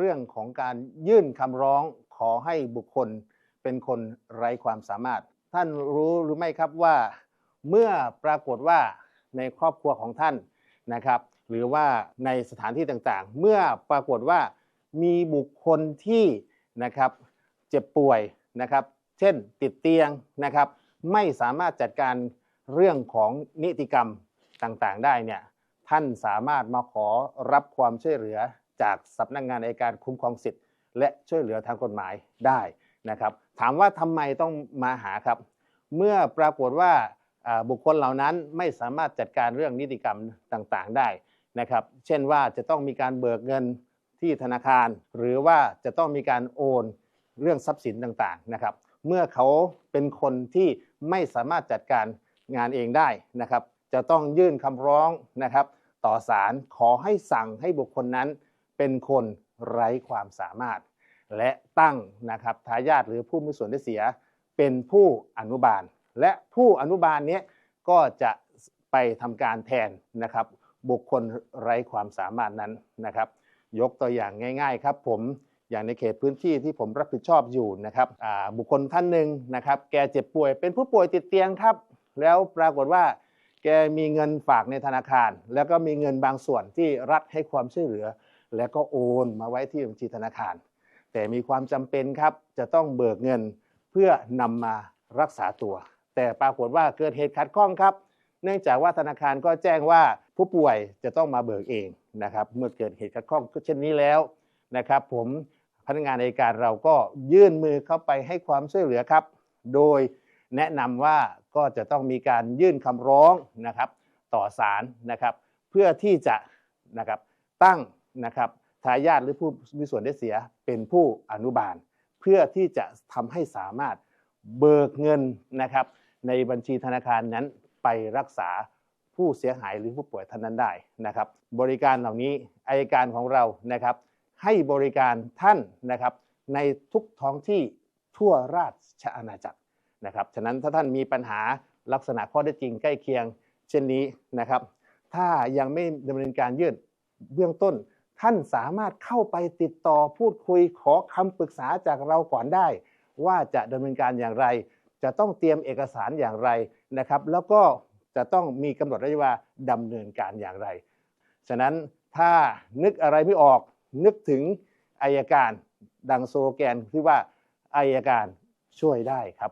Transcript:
เรื่องของการยื่นคำร้องขอให้บุคคลเป็นคนไร้ความสามารถ ท่านรู้หรือไม่ครับว่า เมื่อปรากฏว่าในครอบครัวของท่านนะครับ หรือว่าในสถานที่ต่างๆ เมื่อปรากฏว่ามีบุคคลที่นะครับเจ็บป่วยนะครับ เช่นติดเตียงนะครับ ไม่สามารถจัดการเรื่องของนิติกรรมต่างๆ ได้เนี่ยท่านสามารถมาขอรับความช่วยเหลือ จากสำนักงานอัยการคุ้มครองสิทธิ์ และช่วยเหลือทางกฎหมายได้นะครับถามว่าทำไมต้องมาหาครับ เมื่อปรากฏว่าอ่าบุคคลเหล่านั้นไม่สามารถจัดการเรื่องนิติกรรมต่างๆได้นะครับ เช่นว่าจะต้องมีการเบิกเงินที่ธนาคาร หรือว่าจะต้องมีการโอนเรื่องทรัพย์สินต่างๆนะครับ เมื่อเขาเป็นคนที่ไม่สามารถจัดการงานเองได้นะครับ จะต้องยื่นคำร้องนะครับ ต่อศาลขอให้สั่งให้บุคคลนั้น เป็นคนไร้ความสามารถ และตั้งนะครับทายาทหรือผู้มีส่วนได้เสีย เป็นผู้อนุบาล และผู้อนุบาลนี้ก็จะไปทำการแทนนะครับ บุคคลไร้ความสามารถนั้นนะครับ ยกตัวอย่างง่าย ๆ ครับ ผมอย่างในเขตพื้นที่ที่ผมรับผิดชอบอยู่นะครับบุคคลท่านหนึ่งนะครับ แกเจ็บป่วยเป็นผู้ป่วยติดเตียงครับ แล้วปรากฏว่า แกมีเงินฝากในธนาคาร แล้วก็มีเงินบางส่วนที่รัฐให้ความช่วยเหลือ แล้วก็โอนมาไว้ที่บัญชีธนาคาร แต่มีความจำเป็นครับจะต้องเบิกเงินเพื่อนำมารักษาตัว แต่ปรากฏว่าเกิดเหตุขัดข้องครับ เนื่องจากว่าธนาคารก็แจ้งว่าผู้ป่วยจะต้องมาเบิกเองนะครับ เมื่อเกิดเหตุขัดข้องเช่นนี้แล้วนะครับ ผมพนักงานในการเราก็ยื่นมือเข้าไปให้ความช่วยเหลือครับ โดยแนะนำว่าก็จะต้องมีการยื่นคำร้องนะครับ ต่อศาลนะครับ เพื่อที่จะนะครับตั้ง นะครับทายาทหรือผู้มีส่วนได้เสียเป็นผู้อนุบาล เพื่อที่จะทำให้สามารถเบิกเงินนะครับ ในบัญชีธนาคารนั้นไปรักษาผู้เสียหายหรือผู้ป่วยท่านนั้นได้นะครับ บริการเหล่านี้อายการของเรานะครับ ให้บริการท่านนะครับ ในทุกท้องที่ทั่วราชอาณาจักรนะครับฉะนั้นถ้าท่านมีปัญหาลักษณะข้อเท็จจริงใกล้เคียง เช่นนี้นะครับ ถ้ายังไม่ดำเนินการยื่นเบื้องต้น ท่านสามารถเข้าไปติดต่อพูดคุยขอคำปรึกษาจากเราก่อนได้ ว่าจะดำเนินการอย่างไร จะต้องเตรียมเอกสารอย่างไรนะครับ แล้วก็จะต้องมีกำหนดระยะเวลาดำเนินการอย่างไร ฉะนั้นถ้านึกอะไรไม่ออกนึกถึงอายการดังโซโลแกนที่ว่าอายการช่วยได้ครับ